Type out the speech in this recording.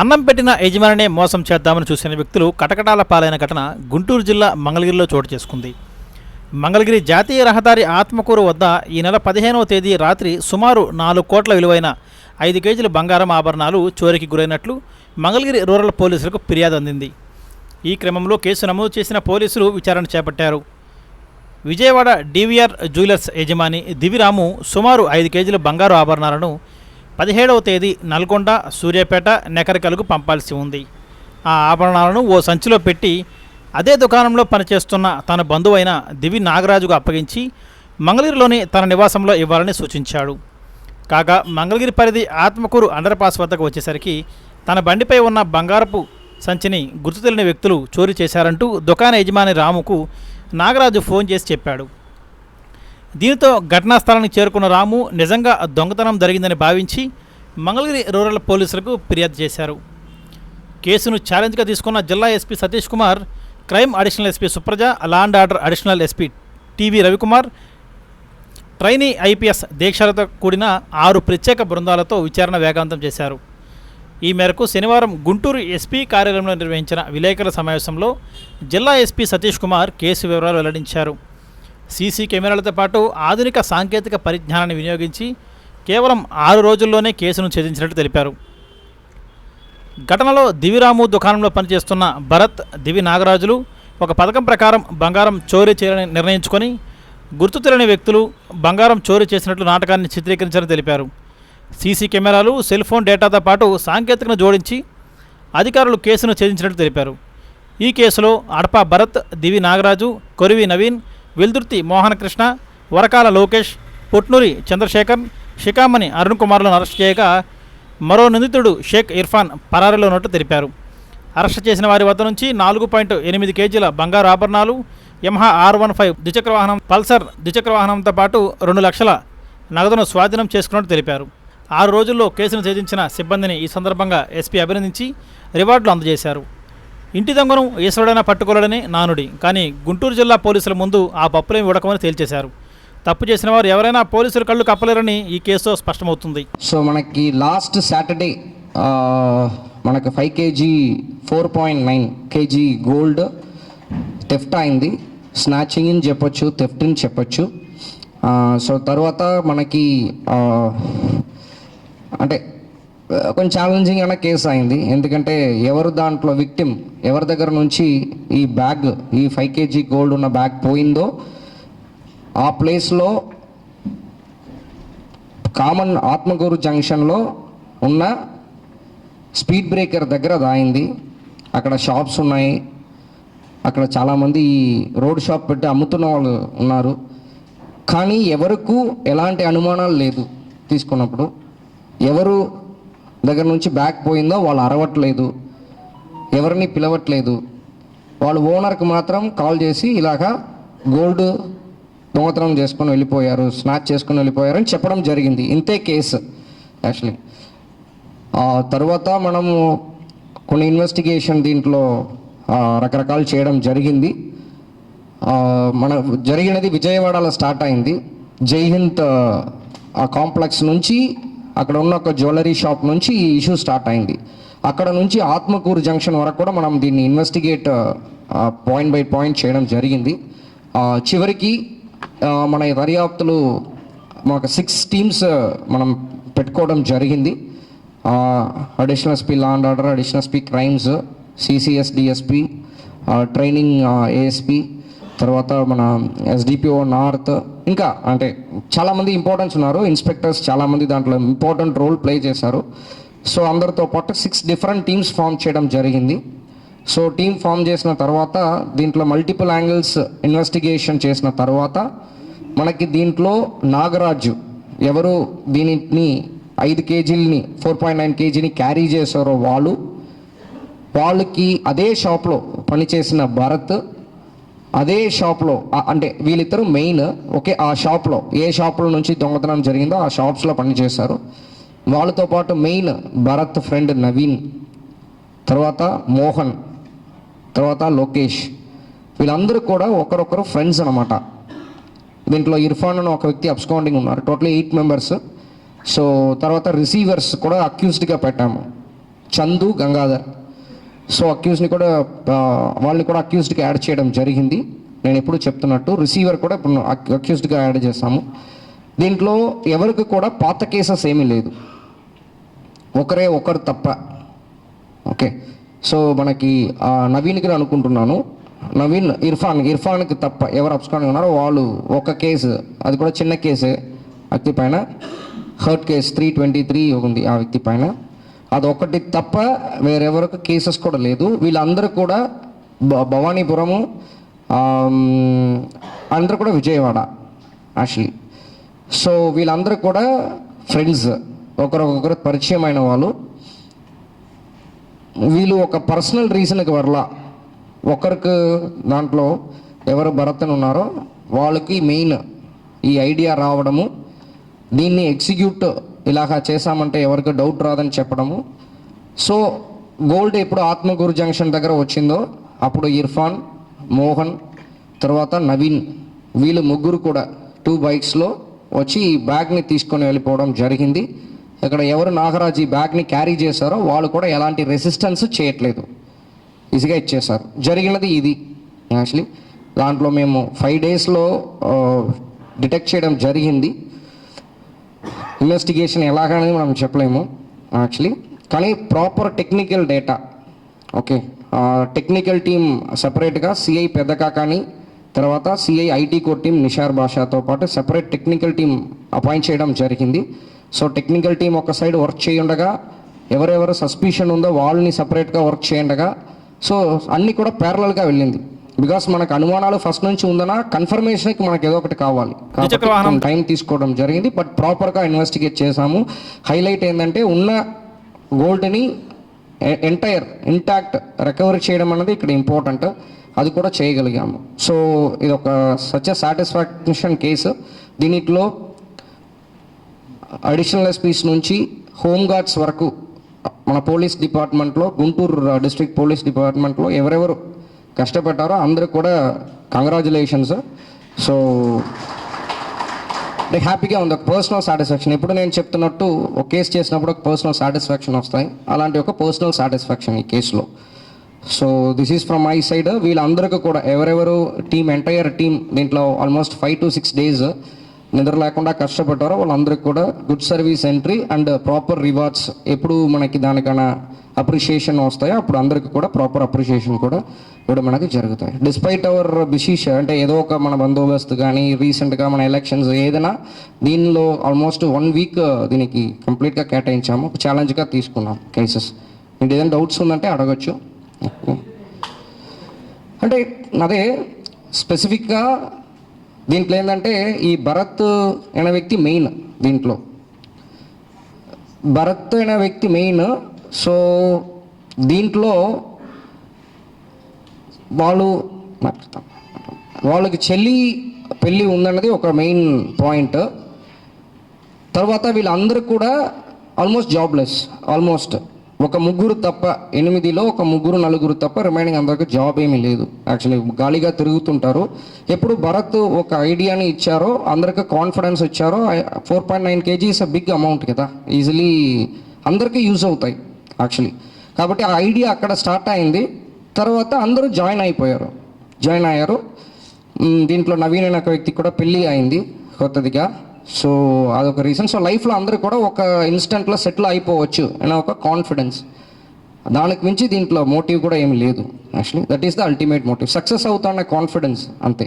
అన్నం పెట్టిన యజమానినే మోసం చేద్దామని చూసిన వ్యక్తులు కటకటాల పాలైన ఘటన గుంటూరు జిల్లా మంగళగిరిలో చోటు చేసుకుంది. మంగళగిరి జాతీయ రహదారి ఆత్మకూరు వద్ద ఈ నెల పదిహేనవ తేదీ రాత్రి సుమారు నాలుగు కోట్ల విలువైన ఐదు కేజీల బంగారం ఆభరణాలు చోరీకి గురైనట్లు మంగళగిరి రూరల్ పోలీసులకు ఫిర్యాదు అందింది. ఈ క్రమంలో కేసు నమోదు చేసిన పోలీసులు విచారణ చేపట్టారు. విజయవాడ డివిఆర్ జ్యువెలర్స్ యజమాని దివిరాము సుమారు ఐదు కేజీల బంగారు ఆభరణాలను పదిహేడవ తేదీ నల్గొండ సూర్యాపేట నెకరికలకు పంపాల్సి ఉంది. ఆ ఆభరణాలను ఓ సంచిలో పెట్టి అదే దుకాణంలో పనిచేస్తున్న తన బంధువైన దివి నాగరాజుకు అప్పగించి మంగళగిరిలోని తన నివాసంలో ఇవ్వాలని సూచించాడు. కాగా మంగళగిరి పరిధి ఆత్మకూరు అండర్ పాస్ వద్దకు వచ్చేసరికి తన బండిపై ఉన్న బంగారపు సంచిని గుర్తు తెలియని వ్యక్తులు చోరీ చేశారంటూ దుకాణ యజమాని రాముకు నాగరాజు ఫోన్ చేసి చెప్పాడు. దీంతో ఘటనా స్థలానికి చేరుకున్న రాము నిజంగా దొంగతనం జరిగిందని భావించి మంగళగిరి రూరల్ పోలీసులకు ఫిర్యాదు చేశారు. కేసును ఛాలెంజ్గా తీసుకున్న జిల్లా SP Satish Kumar crime additional SP Supraja law and order additional SP TV Ravikumar trainee IPS దీక్షలతో కూడిన ఆరు ప్రత్యేక బృందాలతో విచారణ వేగవంతం చేశారు. ఈ మేరకు శనివారం గుంటూరు ఎస్పీ కార్యాలయంలో నిర్వహించిన విలేకరుల సమావేశంలో జిల్లా ఎస్పీ సతీష్ కుమార్ కేసు వివరాలు వెల్లడించారు. సీసీ కెమెరాలతో పాటు ఆధునిక సాంకేతిక పరిజ్ఞానాన్ని వినియోగించి కేవలం ఆరు రోజుల్లోనే కేసును ఛేదించినట్టు తెలిపారు. ఘటనలో దివిరాము దుకాణంలో పనిచేస్తున్న భరత్ దివి నాగరాజులు ఒక పథకం ప్రకారం బంగారం చోరీ చేయాలని నిర్ణయించుకొని గుర్తు తెలియని వ్యక్తులు బంగారం చోరీ చేసినట్లు నాటకాన్ని చిత్రీకరించారని తెలిపారు. సీసీ కెమెరాలు సెల్ ఫోన్ డేటాతో పాటు సాంకేతికను జోడించి అధికారులు కేసును ఛేదించినట్లు తెలిపారు. ఈ కేసులో అడపా భరత్ దివి నాగరాజు కొరివి నవీన్ వెల్దుర్తి మోహనకృష్ణ వరకాల లోకేష్ పొట్నూరి చంద్రశేఖర్ షికామణి అరుణ్ కుమార్లను అరెస్ట్ చేయగా మరో నిందితుడు షేక్ ఇర్ఫాన్ పరారీలో ఉన్నట్టు తెలిపారు. అరెస్ట్ చేసిన వారి వద్ద నుంచి నాలుగు పాయింట్ ఎనిమిది కేజీల బంగారు ఆభరణాలు యమహా ఆర్ వన్ ఫైవ్ ద్విచక్ర వాహనం పల్సర్ ద్విచక్ర వాహనంతో పాటు రెండు లక్షల నగదును స్వాధీనం చేసుకున్నట్టు తెలిపారు. ఆరు రోజుల్లో కేసును ఛేదించిన సిబ్బందిని ఈ సందర్భంగా ఎస్పీ అభినందించి రివార్డులు అందజేశారు. ఇంటి దొంగను ఈశ్వరుడైనా పట్టుకోలేడని నానుడి. కానీ గుంటూరు జిల్లా పోలీసుల ముందు ఆ పప్పులేమి ఉడకమని తేల్చేశారు. తప్పు చేసిన వారు ఎవరైనా పోలీసులు కళ్ళు కప్పలేరని ఈ కేసు స్పష్టమవుతుంది. సో మనకి లాస్ట్ సాటర్డే మనకు five KG four point nine KG gold theft అయింది. స్నాచింగ్ అని చెప్పొచ్చు థెఫ్ట్ అని చెప్పొచ్చు. సో తర్వాత మనకి అంటే కొంచెం ఛాలెంజింగ్ అన్న కేసు అయింది. ఎందుకంటే ఎవరు దాంట్లో విక్టిమ్ ఎవరి దగ్గర నుంచి ఈ బ్యాగ్ ఈ ఫైవ్ కేజీ గోల్డ్ ఉన్న బ్యాగ్ పోయిందో ఆ ప్లేస్లో కామన్ ఆత్మగూరు జంక్షన్లో ఉన్న స్పీడ్ బ్రేకర్ దగ్గర దాయింది. అక్కడ షాప్స్ ఉన్నాయి. అక్కడ చాలామంది ఈ రోడ్ షాప్ పెట్టి అమ్ముతున్న వాళ్ళు ఉన్నారు. కానీ ఎవరికి ఎలాంటి అనుమానాలు లేదు తీసుకున్నప్పుడు. ఎవరు దగ్గర నుంచి బ్యాగ్ పోయిందో వాళ్ళు అరవట్లేదు. ఎవరిని పిలవట్లేదు. వాళ్ళు ఓనర్కి మాత్రం కాల్ చేసి ఇలాగా గోల్డ్ దొంగతనం చేసుకొని వెళ్ళిపోయారు స్నాచ్ చేసుకొని వెళ్ళిపోయారు అని చెప్పడం జరిగింది. ఇంతే కేసు యాక్చువల్లీ. తర్వాత మనము కొన్ని ఇన్వెస్టిగేషన్ దీంట్లో రకరకాలు చేయడం జరిగింది. మన జరిగినది విజయవాడలో స్టార్ట్ అయింది. జైహింద్ ఆ కాంప్లెక్స్ నుంచి అక్కడ ఉన్న ఒక జ్యువెలరీ షాప్ నుంచి ఈ ఇష్యూ స్టార్ట్ అయింది. అక్కడ నుంచి ఆత్మకూరు జంక్షన్ వరకు కూడా మనం దీన్ని ఇన్వెస్టిగేట్ పాయింట్ బై పాయింట్ చేయడం జరిగింది. చివరికి మన దర్యాప్తులు మాకు సిక్స్ టీమ్స్ మనం పెట్టుకోవడం జరిగింది. Additional SP law and order additional SP crimes CCS DSP training ASP తర్వాత మన ఎస్డిపిఓ నార్త్ ఇంకా అంటే చాలామంది ఇంపార్టెన్స్ ఉన్నారు. ఇన్స్పెక్టర్స్ చాలామంది దాంట్లో ఇంపార్టెంట్ రోల్ ప్లే చేశారు. సో అందరితో పాటు సిక్స్ డిఫరెంట్ టీమ్స్ ఫామ్ చేయడం జరిగింది. సో టీం ఫామ్ చేసిన తర్వాత దీంట్లో మల్టిపుల్ యాంగిల్స్ ఇన్వెస్టిగేషన్ చేసిన తర్వాత మనకి దీంట్లో నాగరాజు ఎవరు దీనిని ఐదు కేజీలని ఫోర్ పాయింట్ నైన్ కేజీని క్యారీ చేశారో వాళ్ళు వాళ్ళకి అదే షాప్లో పనిచేసిన భరత్ అదే షాప్లో అంటే వీళ్ళిద్దరూ మెయిన్ ఓకే ఆ షాప్లో ఏ షాప్లో నుంచి దొంగతనం జరిగిందో ఆ షాప్స్లో పనిచేశారు. వాళ్ళతో పాటు మెయిన్ భరత్ ఫ్రెండ్ నవీన్ తర్వాత మోహన్ తర్వాత లోకేష్. వీళ్ళందరూ కూడా ఒకరొకరు ఫ్రెండ్స్ అనమాట దీంట్లో ఇర్ఫాన్ అని ఒక వ్యక్తి అబ్స్కౌండింగ్ ఉన్నారు. టోటల్ ఎయిట్ మెంబర్స్ సో తర్వాత రిసీవర్స్ కూడా అక్యూస్డ్గా పెట్టాము. చందు గంగాధర్. సో అక్యూజ్ని కూడా వాళ్ళని కూడా అక్యూజ్డ్కి యాడ్ చేయడం జరిగింది. నేను ఎప్పుడు చెప్తున్నట్టు రిసీవర్ కూడా ఇప్పుడు అక్యూజ్డ్గా యాడ్ చేస్తాము దీంట్లో ఎవరికి కూడా పాత కేసెస్ ఏమీ లేదు. ఒకరే ఒకరు తప్ప. ఓకే. సో మనకి నవీన్కి అనుకుంటున్నాను. నవీన్ ఇర్ఫాన్ ఇర్ఫాన్కి తప్ప ఎవరు అబ్స్కాన్ ఉన్నారో వాళ్ళు ఒక కేసు అది కూడా చిన్న కేసు వ్యక్తి పైన. హర్ట్ కేసు త్రీ ట్వంటీ త్రీ ఉంది ఆ వ్యక్తి పైన. అది ఒకటి తప్ప వేరెవరికి కేసెస్ కూడా లేదు. వీళ్ళందరూ కూడా భ- భవానీపురము అందరూ కూడా విజయవాడ యాక్చువల్లీ. సో వీళ్ళందరూ కూడా ఫ్రెండ్స్. ఒకరికొకరు పరిచయం అయిన వాళ్ళు. వీళ్ళు ఒక పర్సనల్ రీజన్కి వల్ల ఒకరికి దాంట్లో ఎవరు భరతను ఉన్నారో వాళ్ళకి మెయిన్ ఈ ఐడియా రావడము దీన్ని ఎగ్జిక్యూట్ ఇలాగా చేశామంటే ఎవరికి డౌట్ రాదని చెప్పడము. సో గోల్డ్ ఎప్పుడు ఆత్మగురు జంక్షన్ దగ్గర వచ్చిందో అప్పుడు ఇర్ఫాన్ మోహన్ తర్వాత నవీన్ వీళ్ళు ముగ్గురు కూడా టూ బైక్స్లో వచ్చి ఈ బ్యాగ్ని తీసుకొని వెళ్ళిపోవడం జరిగింది. ఇక్కడ ఎవరు నాగరాజ్ ఈ బ్యాగ్ని క్యారీ చేశారో వాళ్ళు కూడా ఎలాంటి రెసిస్టెన్స్ చేయట్లేదు. ఈజీగా ఇచ్చేశారు. జరిగినది ఇది యాక్చువల్లీ దాంట్లో మేము ఫైవ్ డేస్లో డిటెక్ట్ చేయడం జరిగింది. ఇన్వెస్టిగేషన్ ఎలాగనేది మనం చెప్పలేము యాక్చువల్లీ కానీ proper technical data okay technical team సపరేట్గా సిఐ పెద్దకాకాని తర్వాత CI IT core team Nishar భాషతో పాటు సపరేట్ టెక్నికల్ టీం అపాయింట్ చేయడం జరిగింది. సో టెక్నికల్ టీం ఒక సైడ్ వర్క్ చేయుండగా ఎవరెవరు సస్పిషన్ ఉందో వాళ్ళని సపరేట్గా వర్క్ చేయండగా సో అన్నీ కూడా ప్యారలల్గా వెళ్ళింది. బికాస్ మనకు అనుమానాలు ఫస్ట్ నుంచి ఉందన్నా కన్ఫర్మేషన్కి మనకు ఏదో ఒకటి కావాలి. కాబట్టి టైం తీసుకోవడం జరిగింది. బట్ ప్రాపర్గా ఇన్వెస్టిగేట్ చేశాము. హైలైట్ ఏంటంటే ఉన్న గోల్డ్ని ఎంటైర్ ఇంటాక్ట్ రికవరీ చేయడం అనేది ఇక్కడ ఇంపార్టెంట్ అది కూడా చేయగలిగాము. సో ఇది ఒక సచ్ సాటిస్ఫాక్షన్ కేసు దీనిలో అడిషనల్ ఎస్పీస్ నుంచి హోంగార్డ్స్ వరకు మన పోలీస్ డిపార్ట్మెంట్లో గుంటూరు డిస్ట్రిక్ట్ పోలీస్ డిపార్ట్మెంట్లో ఎవరెవరు కష్టపడ్డారో అందరికి కూడా కంగ్రాచులేషన్స్ సో అంటే హ్యాపీగా ఉంది. ఒక పర్సనల్ సాటిస్ఫాక్షన్ ఇప్పుడు నేను చెప్తున్నట్టు ఒక కేసు చేసినప్పుడు ఒక పర్సనల్ సాటిస్ఫాక్షన్ వస్తాయి. అలాంటి ఒక పర్సనల్ సాటిస్ఫాక్షన్ ఈ కేసులో so this is from my side వీళ్ళందరికీ కూడా ఎవరెవరు టీం ఎంటైర్ టీం దీంట్లో almost five to six days నిద్ర లేకుండా కష్టపడ్డారో వాళ్ళందరికీ కూడా good service entry and proper rewards ఎప్పుడు మనకి దానికన్నా అప్రిషియేషన్ వస్తాయో అప్పుడు అందరికీ కూడా ప్రాపర్ అప్రిషియేషన్ కూడా ఇవ్వడం మనకి జరుగుతాయి. డిస్పైట్ అవర్ బిషీష్ అంటే ఏదో ఒక మన బందోబస్తు కానీ రీసెంట్గా మన ఎలక్షన్స్ ఏదైనా దీనిలో ఆల్మోస్ట్ వన్ వీక్ దీనికి కంప్లీట్గా కేటాయించాము. ఒక ఛాలెంజ్గా తీసుకున్నాం కేసెస్ మీకు ఏదైనా డౌట్స్ ఉందంటే అడగచ్చు. అంటే అదే స్పెసిఫిక్గా దీంట్లో ఏంటంటే ఈ భరత్ అనే వ్యక్తి మెయిన్ దీంట్లో. భరత్ అనే వ్యక్తి మెయిన్ సో దీంట్లో వాళ్ళు వాళ్ళకి చెల్లి పెళ్ళి ఉందన్నది ఒక మెయిన్ పాయింట్ తర్వాత వీళ్ళందరూ కూడా ఆల్మోస్ట్ జాబ్లెస్ ఆల్మోస్ట్ ఒక ముగ్గురు తప్ప ఎనిమిదిలో ఒక ముగ్గురు నలుగురు తప్ప రిమైనింగ్ అందరికి జాబ్ ఏమీ లేదు. యాక్చువల్లీ గాలిగా తిరుగుతుంటారు. ఎప్పుడు భరత్ ఒక ఐడియాని ఇచ్చారో అందరికి కాన్ఫిడెన్స్ ఇచ్చారో four point nine KGs big amount కదా. ఈజీలీ అందరికీ యూజ్ అవుతాయి యాక్చువల్లీ కాబట్టి ఆ ఐడియా అక్కడ స్టార్ట్ అయింది. తర్వాత అందరూ జాయిన్ అయిపోయారు. జాయిన్ అయ్యారు. దీంట్లో నవీన్ అనే ఒక వ్యక్తి కూడా పెళ్ళి అయింది కొత్తదిగా. సో అదొక రీజన్ సో లైఫ్లో అందరూ కూడా ఒక ఇన్స్టెంట్లో సెటిల్ అయిపోవచ్చు అనే ఒక కాన్ఫిడెన్స్ దానికి మించి దీంట్లో మోటివ్ కూడా ఏమి లేదు actually that is the ultimate motive success అవుతాన్న confidence అంతే.